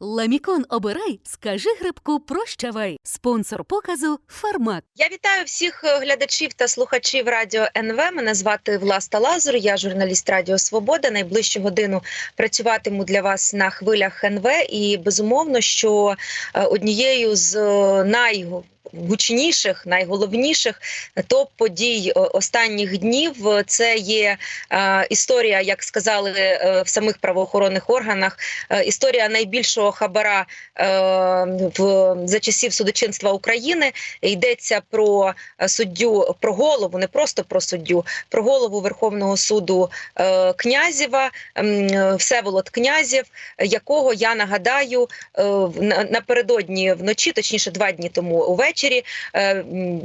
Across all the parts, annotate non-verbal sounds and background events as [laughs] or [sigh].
Ламікон обирай, скажи грибку прощавай. Спонсор показу Фармак. Я вітаю всіх е, глядачів та слухачів радіо НВ. Мене звати Власта Лазур. Я журналіст Радіо Свобода. Найближчу годину працюватиму для вас на хвилях НВ. І безумовно, що е, однією з е, най Гучніших, найголовніших топ подій е, останніх днів це є е, історія, як сказали е, в самих правоохоронних органах. е, історія найбільшого хабара е, в за часів судочинства України. Йдеться про е, суддю, про голову, не просто про суддю, про голову Верховного суду е, Князєва, е, Всеволод Князєв, е, якого я нагадаю е, напередодні вночі, точніше, два дні тому увечері, е,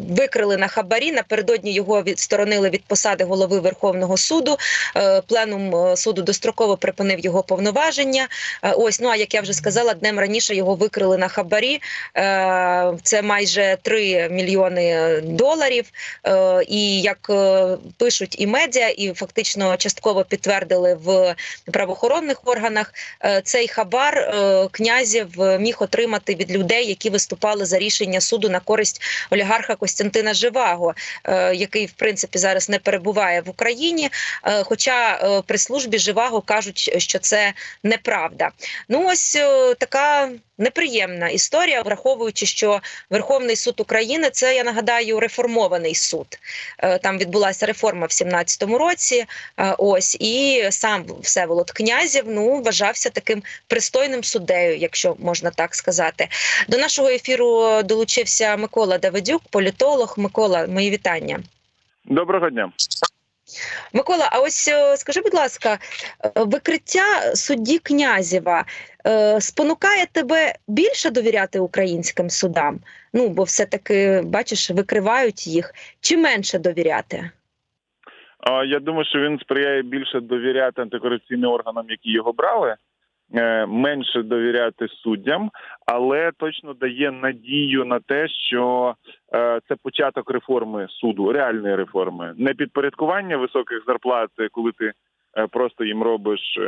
викрили на хабарі. Напередодні його відсторонили від посади голови Верховного суду. Е, Пленум е, суду достроково припинив його повноваження. Ось ну а як я вже сказала, днем раніше його викрили на хабарі. Це майже 3 мільйони доларів. І як пишуть і медіа, і фактично частково підтвердили в правоохоронних органах, цей хабар князів міг отримати від людей, які виступали за рішення суду на користь олігарха Костянтина Живаго, е, який в принципі зараз не перебуває в Україні. Е, Хоча е, при службі Живаго кажуть, що це неправда. Ну ось така неприємна історія, враховуючи, що Верховний суд України це я нагадаю реформований суд. Е, Там відбулася реформа в 17-му році. е, Ось і сам Всеволод Князів ну вважався таким пристойним суддею, якщо можна так сказати. До нашого ефіру долучився Микола Давидюк, політолог. Микола, мої вітання. Доброго дня. Микола, а ось е, скажи, будь ласка, викриття судді Князєва е, спонукає тебе більше довіряти українським судам? Ну, бо все-таки, бачиш, викривають їх, чи менше довіряти? Я думаю, що він сприяє більше довіряти антикорупційним органам, які його брали, е, менше довіряти суддям, але точно дає надію на те, що е, це початок реформи суду, реальної реформи, не підпорядкування високих зарплат, коли ти е, просто їм робиш.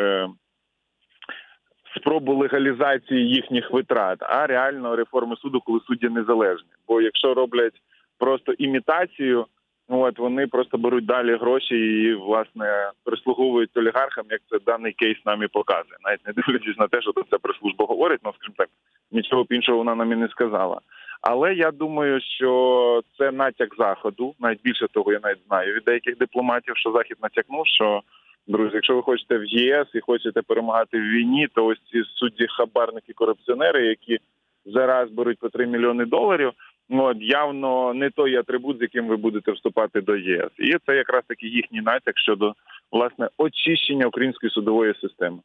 Спробу легалізації їхніх витрат, а реально реформи суду, коли судді незалежні. Бо якщо роблять просто імітацію, От вони просто беруть далі гроші і власне прислуговують олігархам, як це даний кейс нам і показує, навіть не дивлячись на те, що тут ця прес-служба говорить, ну скажімо так, нічого іншого вона нам і не сказала. Але я думаю, що це натяк заходу. Навіть більше того, я навіть знаю від деяких дипломатів, що захід натякнув, що друзі, якщо ви хочете в ЄС і хочете перемагати в війні, то ось ці судді хабарники, корупціонери, які зараз беруть по 3 мільйони доларів. Ну, явно не той атрибут, з яким ви будете вступати до ЄС, і це якраз таки їхній натяк щодо власне очищення української судової системи.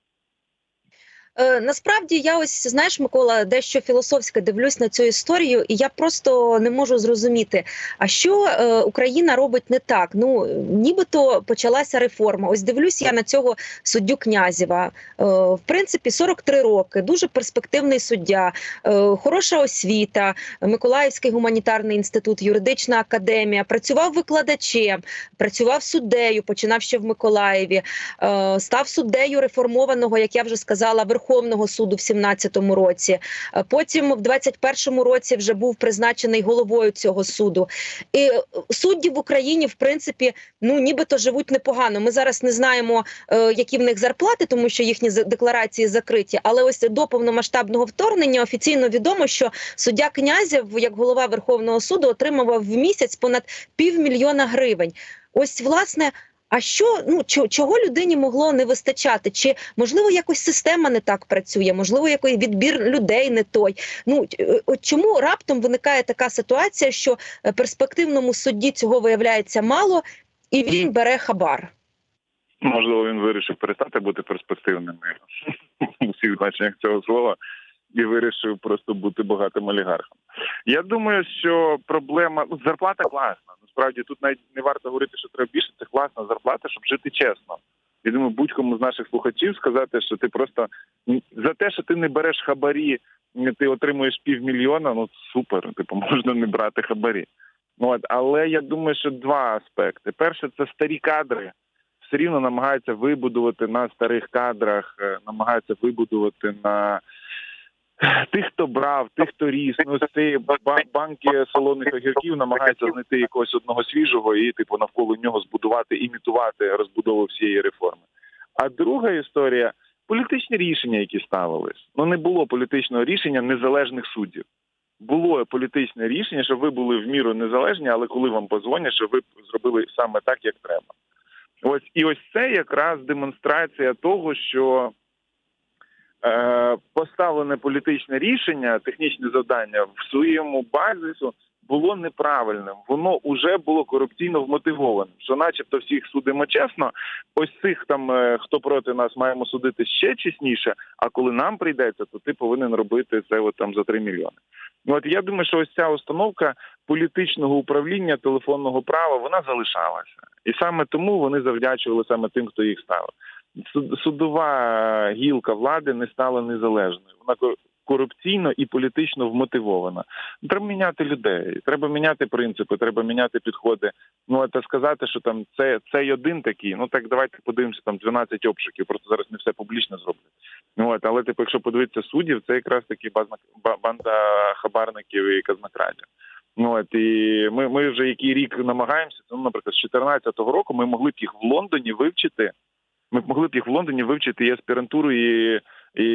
Е, насправді я ось знаєш, Микола, дещо філософсько дивлюсь на цю історію, і я просто не можу зрозуміти, а що е, Україна робить не так. Ну нібито почалася реформа. Ось дивлюсь я на цього суддю Князєва. Е, в принципі, 43 роки, дуже перспективний суддя, е, хороша освіта, Миколаївський гуманітарний інститут, юридична академія. Працював викладачем, працював суддею, починав ще в Миколаєві, е, став суддею реформованого, як я вже сказала, Верховного суду в 17-му році. Е, Потім в 21-му році вже був призначений головою цього суду. І е, судді в Україні, в принципі, ну нібито живуть непогано. Ми зараз не знаємо, е, які в них зарплати, тому що їхні декларації закриті. Але ось до повномасштабного вторгнення офіційно відомо, що суддя Князєв, як голова Верховного суду, отримував в місяць понад півмільйона гривень. Ось власне. А що ну чого людині могло не вистачати? Чи можливо якось система не так працює? Можливо, який відбір людей не той? Ну е, чому раптом виникає така ситуація, що е, перспективному судді цього виявляється мало, і він бере хабар? Можливо, він вирішив перестати бути перспективним у всіх значеннях цього слова і вирішив просто бути багатим олігархом. Я думаю, що проблема ну, зарплата класна. Насправді тут навіть не варто говорити, що треба більше. Це класна зарплата, щоб жити чесно. Я думаю, будь-кому з наших слухачів сказати, що ти просто за те, що ти не береш хабарі, ти отримуєш півмільйона. Ну супер, типу [laughs] можна не брати хабарі. От, але я думаю, що два аспекти: перше, це старі кадри. Все рівно намагаються вибудувати на старих кадрах, е, намагаються вибудувати на Тих, хто брав, тих, хто ріс, ну ба- банки солоних огірків намагаються знайти якогось одного свіжого і, типу, навколо нього збудувати, імітувати розбудову всієї реформи. А друга історія політичні рішення, які ставились. Ну не було політичного рішення незалежних суддів. Було політичне рішення, що ви були в міру незалежні, але коли вам позвонять, що ви зробили саме так, як треба. Ось і ось це якраз демонстрація того, що поставлене політичне рішення, технічне завдання в своєму базису було неправильним. Воно вже було корупційно вмотивованим. Що, начебто, всіх судимо чесно, ось цих там, е, хто проти нас, маємо судити ще чесніше. А коли нам прийдеться, то ти повинен робити це от там за 3 мільйони. От я думаю, що ось ця установка політичного управління телефонного права вона залишалася, і саме тому вони завдячували саме тим, хто їх ставив. Суд- Судова гілка влади не стала незалежною. Вона корупційно і політично вмотивована. Треба міняти людей, треба міняти принципи, треба міняти підходи. Ну а сказати, що там це цей один такий. Ну так давайте подивимося там 12 обшуків. Просто зараз не все публічно зроблять. Ну от, але типу, якщо подивитися суддів, це якраз базна банда хабарників і казнокрадів. Ну от і ми, ми вже який рік намагаємося. Ну, наприклад, з 2014 року ми могли б їх в Лондоні вивчити. Ми б могли б їх в Лондоні вивчити і аспірантуру, і, і,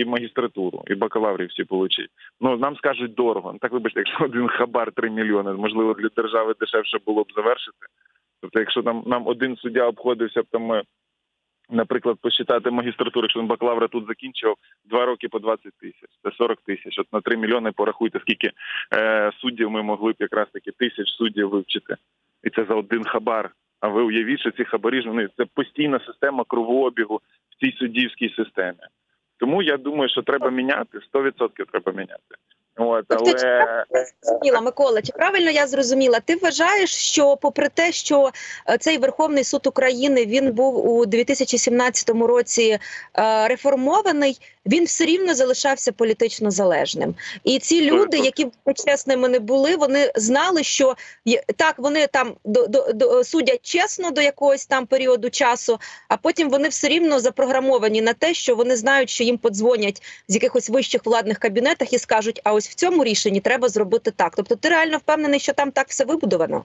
і магістратуру, і бакалаврів всі получить. Ну нам скажуть дорого. Ну, так вибачте, якщо один хабар 3 мільйони, можливо, для держави дешевше було б завершити. Тобто, якщо нам нам один суддя обходився б там, наприклад, посчитати магістратуру, якщо він бакалавра тут закінчив два роки по 20 тисяч, це 40 тисяч. От на 3 мільйони порахуйте, скільки е, суддів ми могли б якраз таки тисяч суддів вивчити. І це за один хабар. А ви уявіть, що ці хабарі ж вони це постійна система кровообігу в цій суддівській системі. Тому я думаю, що треба міняти 100% треба міняти. От, але зрозуміла, Микола, чи правильно я зрозуміла? Ти вважаєш, що попри те, що е, цей Верховний суд України він був у 2017 році е, реформований, він все рівно залишався політично залежним. І ці люди, які чесними не були, вони знали, що так вони там до, до, до судять чесно до якогось там періоду часу, а потім вони все рівно запрограмовані на те, що вони знають, що їм подзвонять з якихось вищих владних кабінетах і скажуть: а ось в цьому рішенні треба зробити так. Тобто, ти реально впевнений, що там так все вибудовано?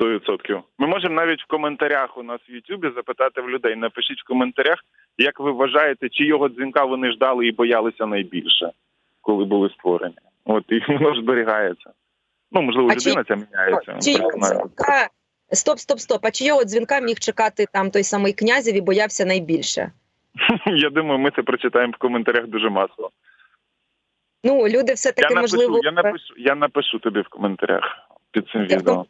100%. Ми можемо навіть в коментарях у нас в Ютубі запитати в людей. Напишіть в коментарях, як ви вважаєте, чи його дзвінка вони ждали і боялися найбільше, коли були створені. От і [laughs] воно зберігається. Ну можливо, А чи- людина ця міняється. Чи дзвінка стоп, стоп, стоп. А чийого дзвінка міг чекати там той самий князів і боявся найбільше? [laughs] Я думаю, ми це прочитаємо в коментарях дуже масово. Ну люди все Я таки напишу, можливо я напишу, я напишу тобі в коментарях під цим відео.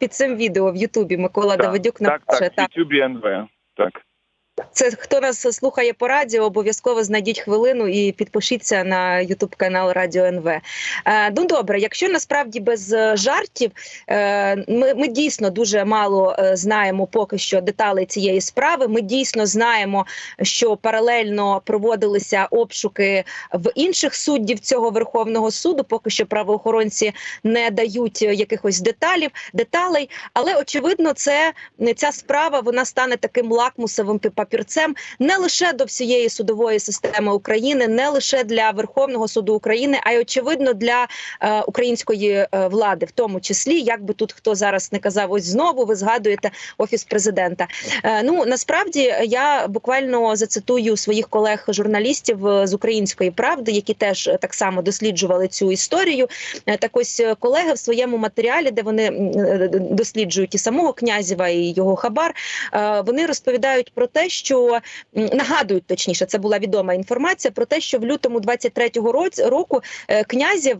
під цим відео в Ютубі Микола Так, Давидюк Так, напише. так, в Ютубі НВ. Так. Це хто нас слухає по радіо, обов'язково знайдіть хвилину і підпишіться на Ютуб канал Радіо НВ. Е, ну добре, якщо насправді без е, жартів, е, ми, ми дійсно дуже мало знаємо поки що деталей цієї справи. Ми дійсно знаємо, що паралельно проводилися обшуки в інших суддів цього верховного суду. Поки що правоохоронці не дають якихось деталів, деталей, але очевидно, це ця справа вона стане таким лакмусовим папірцем не лише до всієї судової системи України, не лише для Верховного суду України, а й очевидно для е, української е, влади, в тому числі, як би тут хто зараз не казав, ось знову ви згадуєте офіс президента. Е, ну насправді я буквально зацитую своїх колег-журналістів е, з української правди, які теж так само досліджували цю історію. Е, Так ось е, колеги в своєму матеріалі, де вони е, досліджують і самого князєва, і його хабар, е, вони розповідають про те, що нагадують точніше, це була відома інформація про те, що в лютому 23-го році- року е, князєв.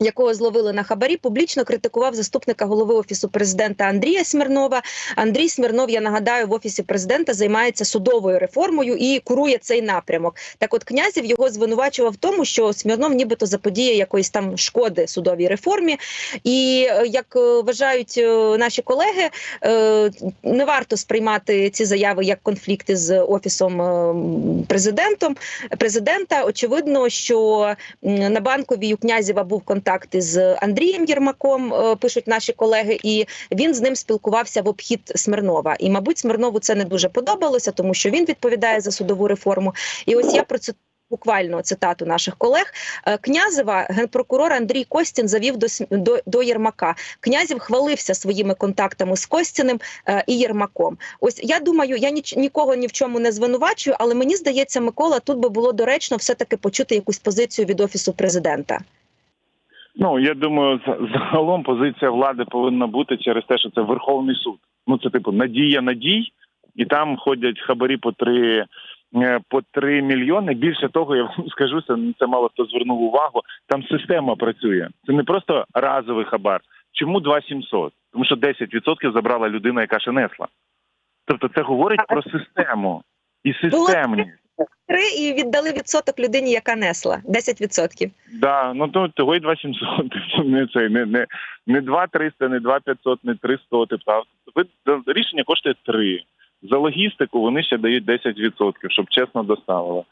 Якого зловили на хабарі, публічно критикував заступника голови офісу президента Андрія Смірнова. Андрій Смірнов, я нагадаю, в офісі президента займається судовою реформою і курує цей напрямок. Так, от князів його звинувачував в тому, що Смірнов нібито заподіє якоїсь там шкоди судовій реформі. І е, як е, вважають е, наші колеги, не варто сприймати ці заяви як конфлікти з офісом президентом президента. Очевидно, що на банковій у князєва був контакт із Андрієм Єрмаком, е, пишуть наші колеги, і він з ним спілкувався в обхід Смирнова. І, мабуть, Смирнову це не дуже подобалося, тому що він відповідає за судову реформу. І ось я процитую буквально цитату наших колег. Е, Князева генпрокурор Андрій Костін завів до, до, до Єрмака. Князів хвалився своїми контактами з Костіним е, і Єрмаком. Ось я думаю, я ніч, нікого ні в чому не звинувачую, але мені здається, Микола, тут би було доречно все-таки почути якусь позицію від офісу президента. Ну я думаю, загалом позиція влади повинна бути через те, що це Верховний суд. Ну це типу надія надій, і там ходять хабарі по три. е, По 3 мільйони. Більше того, я вам [laughs] скажу, це, це мало хто звернув увагу. Там система працює. Це не просто разовий хабар. Чому 2700? Тому що 10% забрала людина, яка ще несла. Тобто це говорить про систему і системність. Три і віддали відсоток людині, яка несла 10%. Да, ну то того й 2700. Тобто не цей, не, не, не 2300, не 2500, не 300. Тобто а ви рішення коштує 3. За логістику вони ще дають 10%, щоб чесно доставили.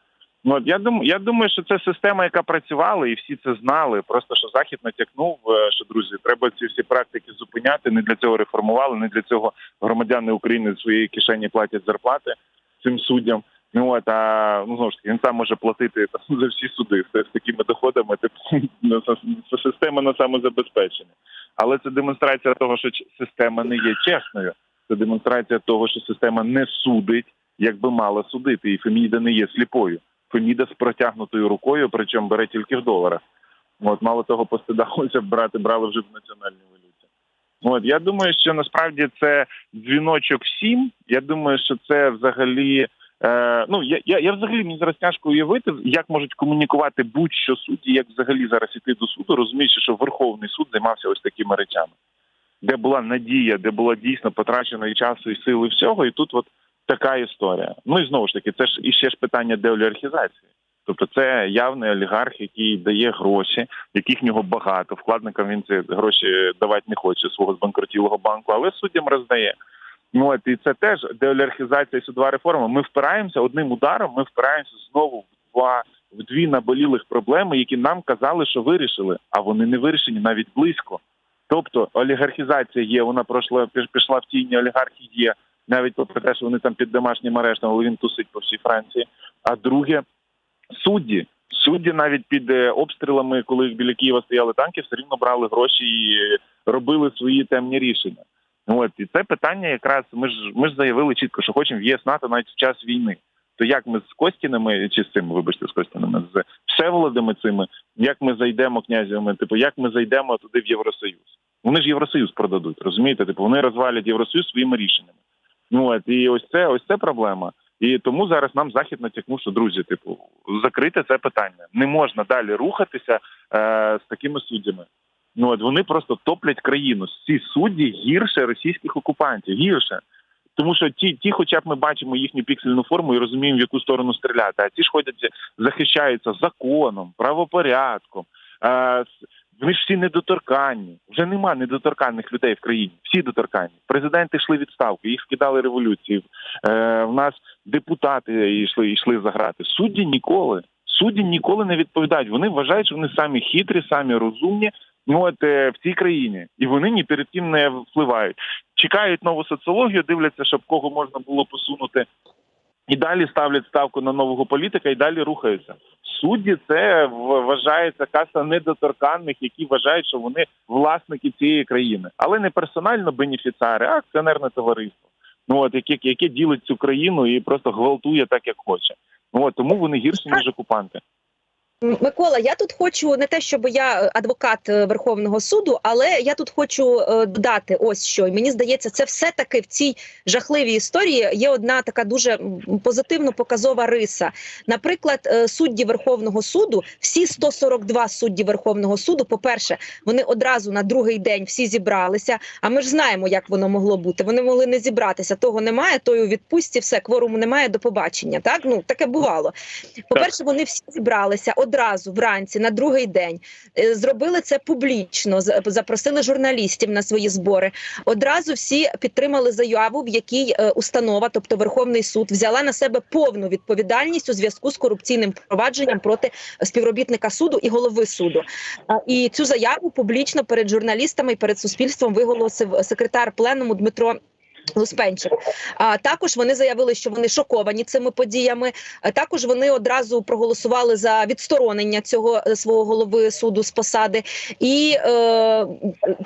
Ну от я думаю, я думаю, що це система, яка працювала, і всі це знали. Просто що захід натякнув, е, що друзі, треба ці всі практики зупиняти. Не для цього реформували, не для цього громадяни України своєї кишені платять зарплати цим суддям. Ну от а ну знову ж таки, він сам може платити там, [laughs] за всі суди з, такими доходами. Типу [laughs] ну, система на самозабезпечення. Але це демонстрація того, що система не є чесною. Це демонстрація того, що система не судить, як би мала судити. І Феміда не є сліпою. Феміда з протягнутою рукою, причому бере тільки в доларах. От мало того, постидалося брати, брали вже в національній валюті. От я думаю, що насправді це дзвіночок всім. Я думаю, що це взагалі. Е, ну я, я, я взагалі мені зараз тяжко уявити, як можуть комунікувати будь-що судді, як взагалі зараз іти до суду, розуміючи, що Верховний суд займався ось такими речами, де була надія, де було дійсно потрачено і часу, і сили всього, і тут от така історія. Ну і знову ж таки, це ж іще ж питання деолігархізації. Тобто це явний олігарх, який дає гроші, яких в нього багато. Вкладникам він ці гроші давати не хоче свого збанкрутілого банку, але суддям роздає. Ну от і це теж деолігархізація судова реформа. Ми впираємося одним ударом. Ми впираємося знову в два в дві наболілих проблеми, які нам казали, що вирішили, а вони не вирішені навіть близько. Тобто олігархізація є, вона пройшла піш- пішла в тіні, олігархи є, навіть попри те, що вони там під домашнім арештом, але він тусить по всій Франції. А друге судді. Судді навіть під е, обстрілами, коли біля Києва стояли танки, все рівно брали гроші і робили свої темні рішення. От і це питання, якраз ми ж ми ж заявили чітко, що хочемо в ЄС НАТО навіть в час війни. То як ми з Костінами чи з цими, вибачте, з Костінами, з Всеволодами цими, як ми зайдемо князями, типу, як ми зайдемо туди в Євросоюз? Вони ж Євросоюз продадуть, розумієте? Типу вони розвалять Євросоюз своїми рішеннями. Ну от і ось це ось це проблема. І тому зараз нам захід натякнув, що друзі, типу, закрити це питання. Не можна далі рухатися е, з такими суддями. Ну от вони просто топлять країну. Ці судді гірше російських окупантів, гірше. Тому що ті, ті, хоча б ми бачимо їхню піксельну форму і розуміємо, в яку сторону стріляти. А ті ж ходять, захищаються законом, правопорядком. Е, вони ж всі недоторканні. Вже нема недоторканних людей в країні. Всі доторканні. Президенти йшли відставки, їх скидали революції. Е, в нас депутати йшли, йшли за грати. Судді ніколи. Судді ніколи не відповідають. Вони вважають, що вони самі хитрі, самі розумні. Ну от е, в цій країні, і вони ні перед ким не впливають. Чекають нову соціологію, дивляться, щоб кого можна було посунути, і далі ставлять ставку на нового політика, і далі рухаються. Судді це вважається каса недоторканних, які вважають, що вони власники цієї країни, але не персонально бенефіціари, а акціонерне товариство. Ну от яке, яке ділить цю країну і просто гвалтує так, як хоче. Ну от тому вони гірші ніж окупанти. Микола, я тут хочу не те, щоб я е, адвокат е, Верховного суду, але я тут хочу е, додати ось що. І мені здається, це все таки в цій жахливій історії є одна така дуже позитивно показова риса. Наприклад, судді Верховного суду, всі 142 судді Верховного суду, по-перше, вони одразу на другий день всі зібралися. А ми ж знаємо, як воно могло бути. Вони могли не зібратися. Того немає, той у відпустці, все кворуму немає. До побачення. Так ну таке бувало. По-перше, вони всі зібралися одразу вранці на другий день. Е, Зробили це публічно, запросили журналістів на свої збори. Одразу всі підтримали заяву, в якій е, установа, тобто Верховний суд, взяла на себе повну відповідальність у зв'язку з корупційним провадженням проти співробітника суду і голови суду. І цю заяву публічно перед журналістами і перед суспільством виголосив секретар пленуму Дмитро. Луспенчик. А також вони заявили, що вони шоковані цими подіями. Також вони одразу проголосували за відсторонення цього е, свого голови суду з посади. І, е,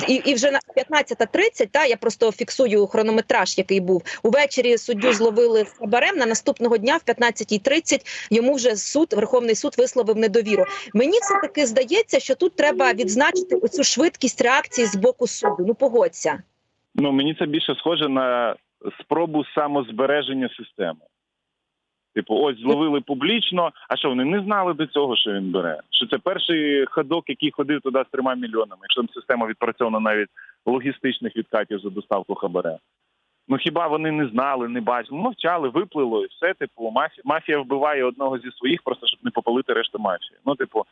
і, і вже на 15.30, та я просто фіксую хронометраж, який був увечері. Суддю зловили з хабарем. На наступного дня, в 15.30, йому вже суд, Верховний суд висловив недовіру. Мені все таки здається, що тут треба відзначити оцю швидкість реакції з боку суду. Ну погодься. Ну мені це більше схоже на спробу самозбереження системи. Типу, ось зловили публічно. А що вони не знали до цього, що він бере? Що це перший ходок, який ходив туди з трьома мільйонами, якщо там система відпрацьована навіть логістичних відкатів за доставку хабаря. Ну хіба вони не знали, не бачили, Ну, мовчали, виплило і все. Типу, мафія, мафія вбиває одного зі своїх, просто щоб не попалити решту мафії. Ну, типу,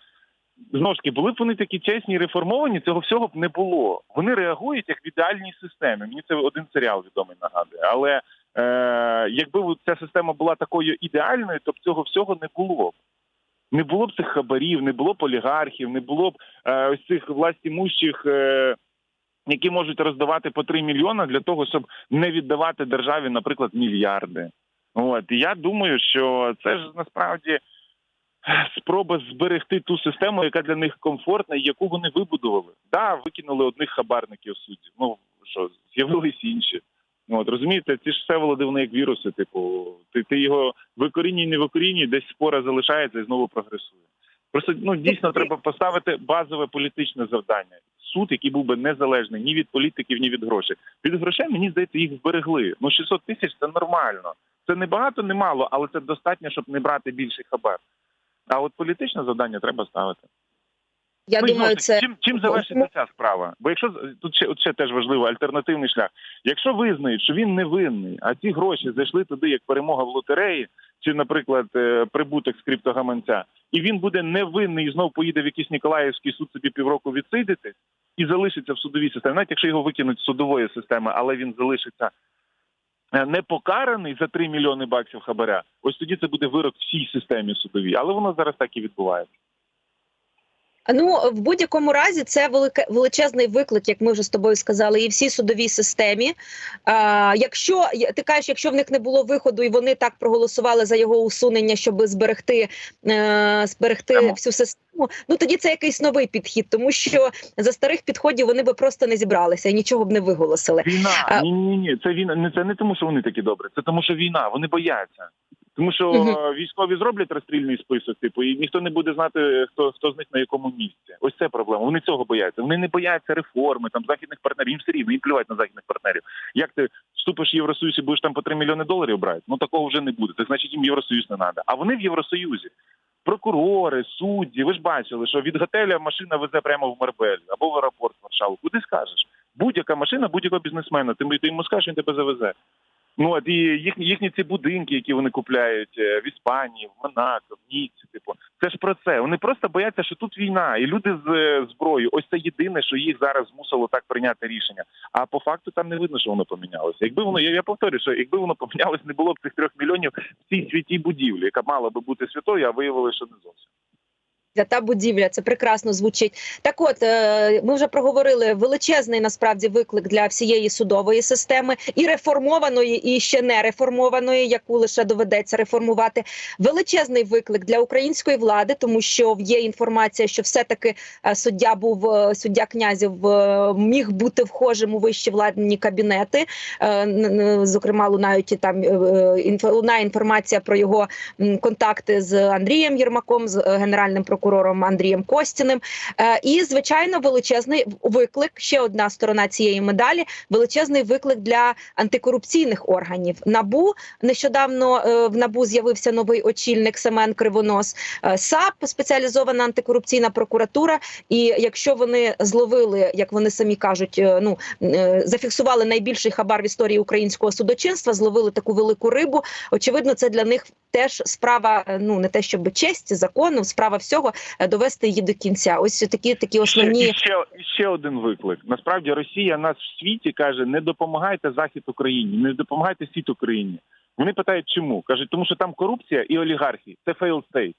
знову ж таки, були б вони такі чесні і реформовані, цього всього б не було. Вони реагують як в ідеальній системі. Мені це один серіал відомий нагадує. Але е, якби ця система була такою ідеальною, то б цього всього не було б. Не було б цих хабарів, не було б олігархів, не було б е, ось цих властімущих, е, які можуть роздавати по 3 мільйони для того, щоб не віддавати державі, наприклад, мільярди. От і я думаю, що це ж насправді спроба зберегти ту систему, яка для них комфортна і яку вони вибудували. Да, викинули одних хабарників суддів. Ну що з'явились інші. Ну, От розумієте, ці ж все володи вони як віруси. Типу, ти, ти його викорінюй, не викорінюй, десь спора залишається і знову прогресує. Просто ну дійсно треба поставити базове політичне завдання. Суд, який був би незалежний ні від політиків, ні від грошей. Від грошей мені здається, їх зберегли. Ну 600 тисяч це нормально. Це не багато, не мало, але це достатньо, щоб не брати більший хабар. А от політичне завдання треба ставити. Я ну, думаю, це чим, чим завершиться ця справа? Бо якщо тут ще, от ще теж важливо альтернативний шлях. Якщо визнають, що він невинний, а ці гроші зайшли туди як перемога в лотереї, чи, наприклад, е, прибуток з криптогаманця, і він буде невинний і знов поїде в якийсь Ніколаївський суд собі півроку відсидіти і залишиться в судовій системі, навіть якщо його викинуть з судової системи, але він залишиться. Е, Не покараний за 3 мільйони баксів хабаря, ось тоді це буде вирок всій системі судовій, але воно зараз так і відбувається. Ну в будь-якому разі це велике величезний виклик, як ми вже з тобою сказали, і всій судовій системі. А, якщо ти кажеш, якщо в них не було виходу, і вони так проголосували за його усунення, щоб зберегти, е, зберегти всю систему, ну тоді це якийсь новий підхід, тому що за старих підходів вони би просто не зібралися і нічого б не виголосили. Війна. А- Ні, ні, ні. Це війна. Не це не тому, що вони такі добрі. Це тому, що війна. Вони бояться. Тому що е, військові зроблять розстрільний список, типу, і ніхто не буде знати, хто хто з них на якому місці. Ось це проблема. Вони цього бояться. Вони не бояться реформи, там західних партнерів. Їм все рівно, їм плювати на західних партнерів. Як ти вступиш в Євросоюз і будеш там по 3 мільйони доларів брати? Ну такого вже не буде. Так значить їм Євросоюз не треба. А вони в Євросоюзі. Прокурори, судді, ви ж бачили, що від готеля машина везе прямо в Марбель або в аеропорт в Варшаву. Куди скажеш? Будь-яка машина, будь-якого бізнесмена. Ти йому скажеш, він тебе завезе. Ну от і їхні їхні ці будинки, які вони купляють е, в Іспанії, в Монако, в Ніці, типу, це ж про це. Вони просто бояться, що тут війна, і люди з е, зброєю. Ось це єдине, що їх зараз змусило так прийняти рішення. А по факту там не видно, що воно помінялося. Якби воно, я, я повторюю, що якби воно помінялось, не було б цих трьох мільйонів в цій святій будівлі, яка мала би бути святою, а виявилося, що не зовсім. Та будівля, це прекрасно звучить. Так, от е, ми вже проговорили величезний насправді виклик для всієї судової системи, і реформованої, і ще не реформованої, яку лише доведеться реформувати. Величезний виклик для української влади, тому що є інформація, що все-таки е, суддя був е, суддя князів міг бути вхожим у вищі владні кабінети. Зокрема, лунають і там лунає інформація про його контакти з Андрієм Єрмаком, з генеральним прокурором Андрієм Костіним. Е, І звичайно, величезний виклик. Ще одна сторона цієї медалі величезний виклик для антикорупційних органів. Набу нещодавно е, в набу з'явився новий очільник Семен Кривонос. Е, САП спеціалізована антикорупційна прокуратура. І якщо вони зловили, як вони самі кажуть, ну зафіксували найбільший хабар в історії українського судочинства, зловили таку велику рибу. Очевидно, це для них теж справа. Ну не те, щоб честі, закону, справа всього довести її до кінця. Ось такі такі основні. І ще, і ще один виклик. Насправді Росія нас в світі каже: не допомагайте Захід Україні, не допомагайте світ Україні. Вони питають, чому кажуть, тому що там корупція і олігархи. Це failed state.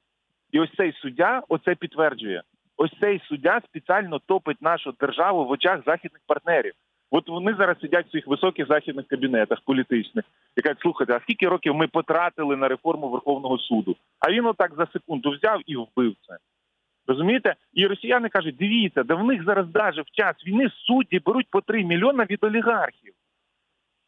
І ось цей суддя оце підтверджує. Ось цей суддя спеціально топить нашу державу в очах західних партнерів. От вони зараз сидять в своїх високих західних кабінетах політичних і кажуть, слухайте, а скільки років ми потратили на реформу Верховного суду? А він отак за секунду взяв і вбив це. Розумієте? І росіяни кажуть: дивіться, да в них зараз даже в час війни судді беруть по 3 мільйона від олігархів.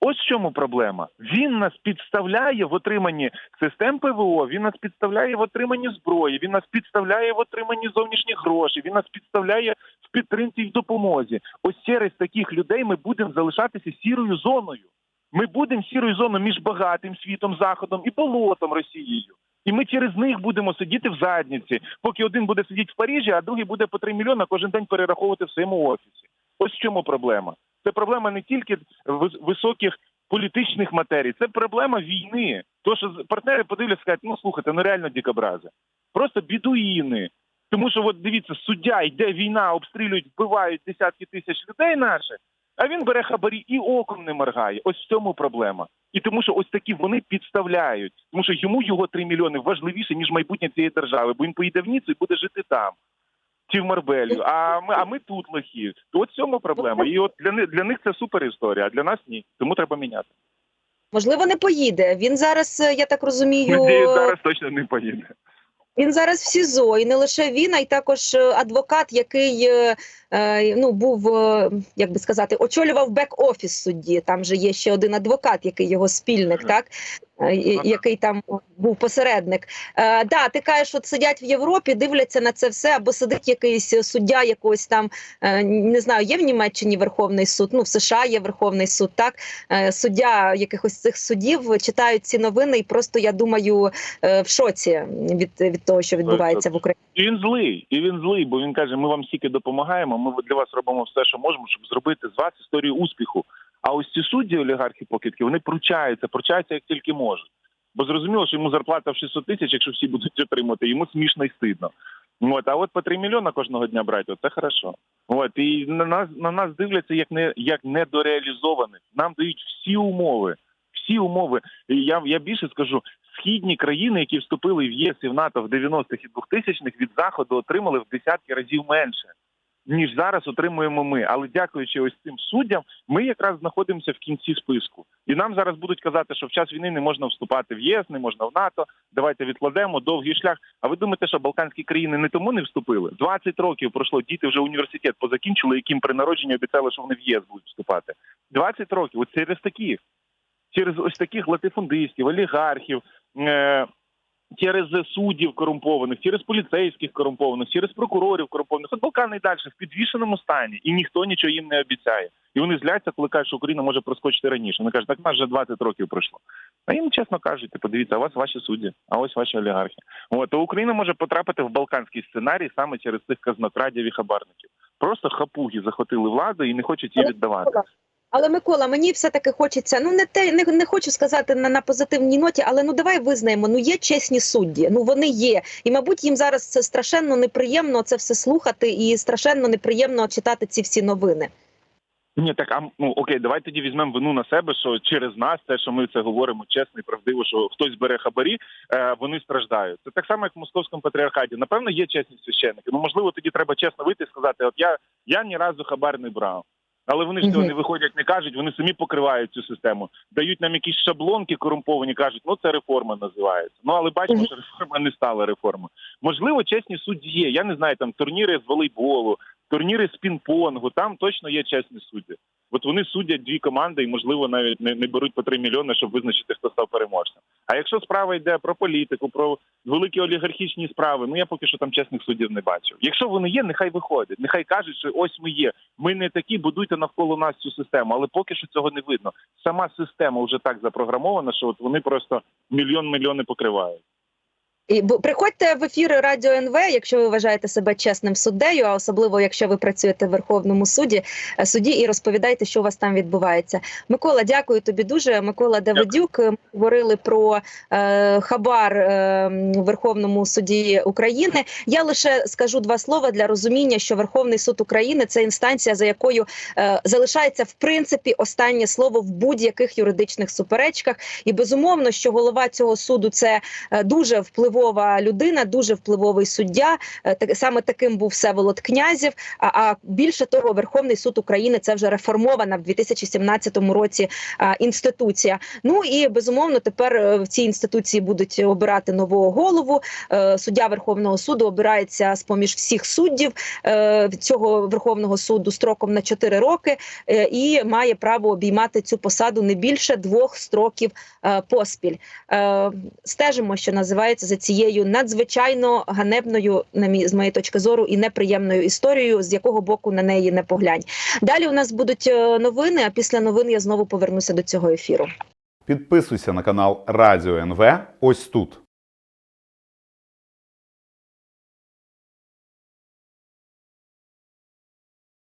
Ось в чому проблема. Він нас підставляє в отриманні систем ПВО, він нас підставляє в отриманні зброї, він нас підставляє в отриманні зовнішніх грошей, він нас підставляє в підтримці і в допомозі. Ось через таких людей ми будемо залишатися сірою зоною. Ми будемо сірою зоною між багатим світом, заходом і болотом Росією. І ми через них будемо сидіти в задніці, поки один буде сидіти в Парижі, а другий буде по 3 мільйони кожен день перераховувати в своєму офісі. Ось в чому проблема. Це проблема не тільки високих політичних матерій, це проблема війни. То, що партнери подивляться, скажуть, ну слухайте, ну реально дикобрази. Просто бідуїни. Тому що, от дивіться, суддя йде війна, обстрілюють, вбивають десятки тисяч людей наших, а він бере хабарі і оком не моргає. Ось в цьому проблема. І тому, що ось такі вони підставляють, тому що йому його 3 мільйони важливіше ніж майбутнє цієї держави, бо він поїде в Ніцу і буде жити там. Чи в Марбелю, а ми, а ми тут лихі. То от в цьому проблема. І от для них для них це супер історія, а для нас ні. Тому треба міняти. Можливо, не поїде. Він зараз, е, я так розумію, Надіюсь, зараз точно не поїде. Він зараз в СІЗО, і не лише він, а й також е, адвокат, який е, ну був, як би сказати, очолював бек-офіс судді. Там же є ще один адвокат, який його спільник, так. Який там був посередник. Е, да, ти кажеш, от сидять в Європі, дивляться на це все, або сидить якийсь суддя якогось там, е, не знаю, є в Німеччині Верховний суд, ну в США є Верховний суд, так Е, суддя якихось цих судів читають ці новини, і просто я думаю е, в шоці від, від того, що відбувається в Україні. І він злий, і він злий, бо він каже: ми вам стільки допомагаємо. Ми для вас робимо все, що можемо, щоб зробити з вас історію успіху. А ось ці судді, олігархи покидки, вони пручаються, пручаються як тільки можуть. Бо зрозуміло, що йому зарплата в 600 тисяч, якщо всі будуть отримати, йому смішно і стидно. От, а от по 3 мільйона кожного дня брати, це хорошо. От і на нас на нас дивляться як не як недореалізованих. Нам дають всі умови. Всі умови. І я я більше скажу, східні країни, які вступили в ЄС і в НАТО в 90-х і 2000-х, від заходу отримали в десятки разів менше. Ніж зараз отримуємо ми, але дякуючи ось цим суддям, ми якраз знаходимося в кінці списку, і нам зараз будуть казати, що в час війни не можна вступати в ЄС, не можна в НАТО. Давайте відкладемо довгий шлях. А ви думаєте, що Балканські країни не тому не вступили? 20 років пройшло. Діти вже університет позакінчили, яким при народженні обіцяли, що вони в ЄС будуть вступати. 20 років. От через таких, через ось таких латифундистів, олігархів. Е- Через суддів корумпованих, через поліцейських корумпованих, через прокурорів корумпованих. От Балкани і далі в підвішеному стані, і ніхто нічого їм не обіцяє. І вони зляться, коли кажуть, що Україна може проскочити раніше. Вони кажуть, так нас вже 20 років пройшло. А їм чесно кажуть, типу, дивіться, а у вас ваші судді, а ось ваші олігархи. От то Україна може потрапити в балканський сценарій саме через цих казнокрадів і хабарників. Просто хапуги захопили владу і не хочуть її віддавати. Але Микола, мені все таки хочеться. Ну не те, не, не хочу сказати на, на позитивній ноті, але ну давай визнаємо. Ну є чесні судді. Ну вони є, і мабуть, їм зараз це страшенно неприємно це все слухати, і страшенно неприємно читати ці всі новини. Ні, так а ну окей, давай тоді візьмемо вину на себе, що через нас, те, що ми це говоримо чесно і правдиво, що хтось бере хабарі, е, вони страждають. Це так само, як в московському патріархаті. Напевно, є чесні священники. Ну можливо, тоді треба чесно вийти і сказати: от я, я ні разу хабар не брав. Але вони ж цього не виходять, не кажуть, вони самі покривають цю систему, дають нам якісь шаблонки корумповані, кажуть, ну це реформа називається. Ну але бачимо, що реформа не стала реформою. Можливо, чесні судді є. Я не знаю, там турніри з волейболу, турніри з пінг-понгу, там точно є чесні судді. От вони судять дві команди і, можливо, навіть не, не беруть по 3 мільйони, щоб визначити, хто став переможцем. А якщо справа йде про політику, про великі олігархічні справи, ну я поки що там чесних суддів не бачив. Якщо вони є, нехай виходять, нехай кажуть, що ось ми є. Ми не такі, будуйте навколо нас цю систему, але поки що цього не видно. Сама система вже так запрограмована, що от вони просто мільйон мільйони покривають. І приходьте в ефіри Радіо НВ, якщо ви вважаєте себе чесним суддею, а особливо якщо ви працюєте в Верховному суді е, суді і розповідайте, що у вас там відбувається. Микола, дякую тобі дуже. Микола Давидюк. Ми говорили про е, хабар е, в Верховному суді України. Я лише скажу два слова для розуміння, що Верховний суд України це інстанція, за якою е, залишається в принципі останнє слово в будь-яких юридичних суперечках. І безумовно, що голова цього суду це е, дуже впливовий впливова людина, дуже впливовий суддя. Е, саме таким був Всеволод Князів. А, а більше того, Верховний суд України це вже реформована в 2017 році а, інституція. Ну і безумовно, тепер е, в цій інституції будуть обирати нового голову. Е, Суддя Верховного суду обирається з поміж всіх суддів е, цього Верховного суду строком на 4 роки е, і має право обіймати цю посаду не більше двох строків е, поспіль. Е, Стежимо, що називається за цією надзвичайно ганебною, на мій з моєї точки зору, і неприємною історією, з якого боку на неї не поглянь. Далі у нас будуть е, новини. А після новин я знову повернуся до цього ефіру. Підписуйся на канал Радіо НВ ось тут.